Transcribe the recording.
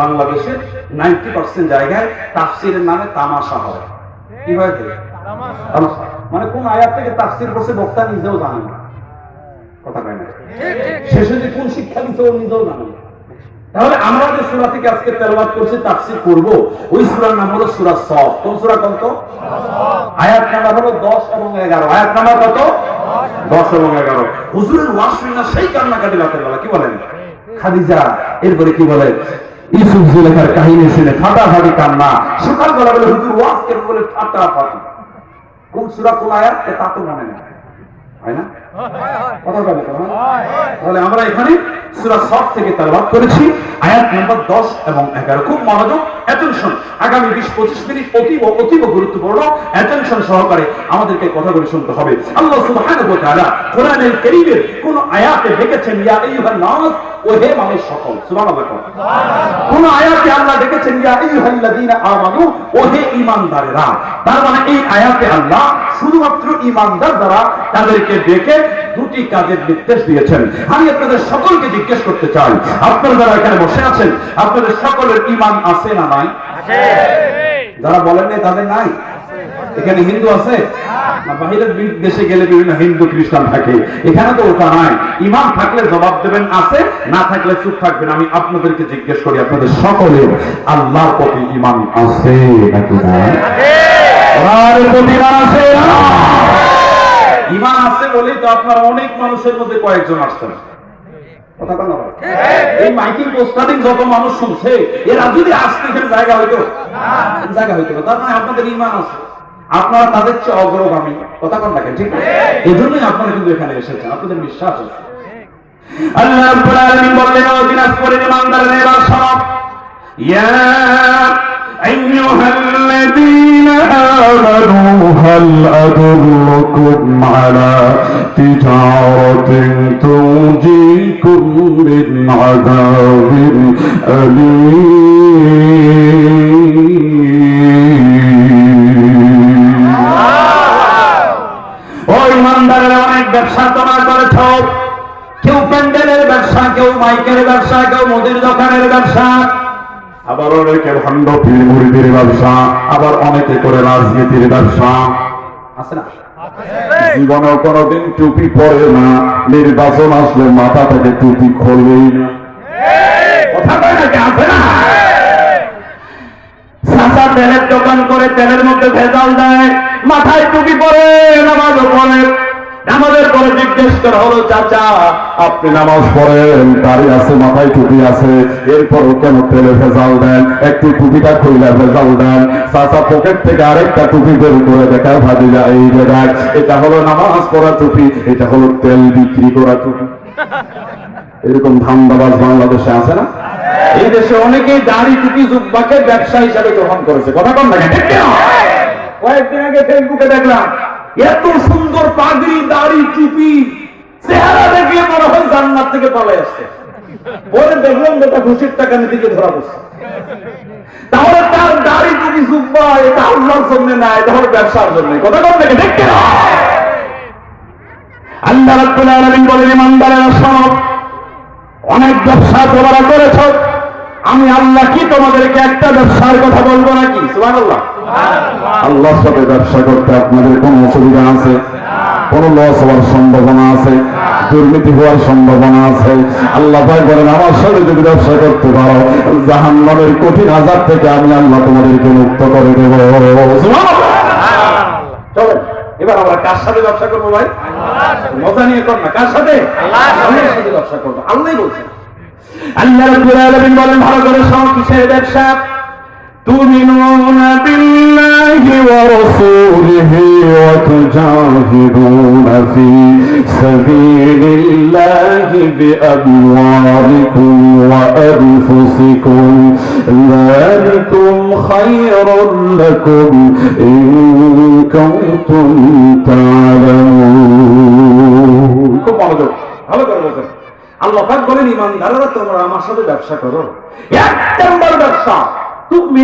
বাংলাদেশের ninety percent জায়গায় তাফসিরের নামে তামাশা হয়। কি হয় তামাশা। মানে কোন আয়াত থেকে তাফসির করছে বক্তা নিজেও জানে না। কথা কয় না? শেষে যে কোন শিক্ষা দিতে ও নিজেও জানে না। তাহলে আমরা যে সূরা থেকে আজকে তেলাওয়াত করছি, তাফসির করব, ওই সূরার নাম হলো সূরা সফ। কোন সূরা কত আয়াত নাম্বার হলো 10 এবং 11 আয়াত নাম্বার কত? 10 এবং 11 হুজুরের না সেই কান্নাকাটি রাতের বেলা, কি বলেন? খাদিজা, এরপরে কি বলে? ইউসুফ জুলেখার কাহিনী শুনে ফাটাফাটি কান্না। সকালবেলা বলে, হুজুর, ওয়াজ কেন বলে ফাটাফাটি কোন সূরা, কোন আয়াত? তা তো মনে না? কথা বলে তো? তাহলে আমরা এখানে সূরা সফ থেকে তেলাওয়াত করেছি। আয়াত নম্বর 10 এবং 11 খুব মনোযোগ অ্যাটেনশন আগামী 20 25 মিনিট অতীব গুরুত্বপূর্ণ অ্যাটেনশন সহকারে আমাদেরকে কথাগুলি শুনতে হবে। আল্লাহ সুবহানাহু ওয়া তাআলা কোন আয়াতে ডেকেছেন ও হে মানুষ সকল সুবহানাল্লাহ কোন আয়াতে আল্লাহ ডেকেছেন ইয়া আইয়ুহাল্লাযীনা আমানু ও ঈমানদারেরা। তার মানে এই আয়াতে আল্লাহ শুধুমাত্র ঈমানদার যারা তাদেরকে ডেকে দুটি কাজের নির্দেশ দিয়েছেন। আমি আপনাদের সকলকে জিজ্ঞেস করতে চাই আপনারা যারা এখানে বসে আছেন আপনাদের সকলের ঈমান আছে না নাই? যারা বলেন নাই তাদের নাই? এখানে হিন্দু আছে? বাহিরের দেশে গেলে বিভিন্ন হিন্দু, খ্রিস্টান থাকে। এখানে তো ওটা নাই। ইমান থাকলে জবাব দেবেন, আছে, না থাকলে চুপ থাকবেন। আমি আপনাদেরকে জিজ্ঞেস করি, আপনাদের সকলের আল্লাহর প্রতি ইমান আছে নাকি ইমান আছে বলেই তো আপনারা অনেক মানুষের মধ্যে কয়েকজন আসছেন। কথা বলা এই মাইকিং পোস্টারিং যত মানুষ শুনছে, এরা যদি আসতে জায়গা হইতো জায়গা হইতো না। তার মানে আপনাদের ইমান আছে। আপনারা তাদের চেয়ে অগ্রগামী। কথা কোন রাখেন ঠিক হ্যাঁ। এই জন্যই আপনারা কিন্তু এখানে এসেছেন আপনাদের বিশ্বাস আছে। হ্যাঁ। আল্লাহ রাব্বুল আলামিন বললেন ও দিনাজপুরের ইমানদাররা শোনো ইয়া আইয়ুহাল্লাযীনা করেছ কেউ প্যান্ডেলের ব্যবসা কেউ মাইকের ব্যবসা কেউ মুদির দোকানের ব্যবসা। আবার অনেকে ভণ্ড পীর মুড়িদের ব্যবসা আবার অনেকে করে রাজনীতির ব্যবসা। আছে না? জীবনেও কোনোদিন টুপি পরে না নির্বাচন আসলে মাথা থেকে টুপি খোলেই না। কথা কয় নাকি আছে না? চাচা তেলের দোকান করে তেলের মধ্যে ভেজাল দেয় মাথায় টুপি পরে জিজ্ঞেস করা হলো চাচা আপনি নামাজ পড়েন দাড়ি আছে মাথায় টুপি আছে এরপরও কেন তেলে ভেজাল দেন? একটু টুপিটা খুলে ভেজাল দেন। চাচা পকেট থেকে আরেকটা টুপি বের করে দেখায় ভাবি যায় এই জায়গায় এটা হলো নামাজ পড়া টুপি এটা হলো তেল বিক্রি করা টুপি। এরকম ধান্দাবাজ বাংলাদেশে আছে না? এই দেশে অনেকেই দাড়ি টুপি জুব্বাকে ব্যবসা হিসাবে গ্রহণ করেছে। কথা কম না কয়েকদিন আগে ফেসবুকে দেখলাম এত সুন্দর পাগড়ি, দাড়ি, টুপি, চেহারা দেখলে মনে হয় জান্নাত থেকে পালাই আসছে। পরে দেখলাম যেটা ঘুষির টাকা গিয়ে ধরা পড়ছে। তাহলে তার দাড়ি, টুপি, জুব্বা, এটা আল্লাহর জন্য না, এটা হলো ব্যবসার জন্য। কথা কম ঠিক না আল্লাহ রাব্বুল আলামিন বলেন, ইমানদারেরা শোনো, অনেক ব্যবসা তোমরা করেছ আমি আল্লাহ কি তোমাদেরকে একটা ব্যবসার কথা বলব নাকি? সুবহানাল্লাহ। আল্লাহর সাথে ব্যবসা করতে আপনাদের কোন অসুবিধা আছে? কোন লস হওয়ার সম্ভাবনা আছে? দুর্নীতি হওয়ার সম্ভাবনা আছে? আল্লাহ ভাই বলেন আমার সাথে যদি ব্যবসা করতে পারো জাহান্নামের কঠিন আজাদ থেকে আমি আল্লাহ তোমাদেরকে মুক্ত করে দেব। চলেন এবার আমরা কার সাথে ব্যবসা করব ভাই? মজা নিয়ে কর না কার সাথে? ব্যবসা করব। আল্লাহ বলছেন আল্লাহ রাব্বুল আলামিন বলেন ভালো করে সব কিসের ব্যবসা تؤمنون بالله ورسوله وتجاهدون في سبيل الله بأموالكم وأنفسكم ذلكم خير لكم إن كنتم تعلمون আল্লাহ পাক বলেন ইমানদারেরা তোমরা আমার সাথে ব্যবসা করো। এক নম্বর ব্যবসা তুমি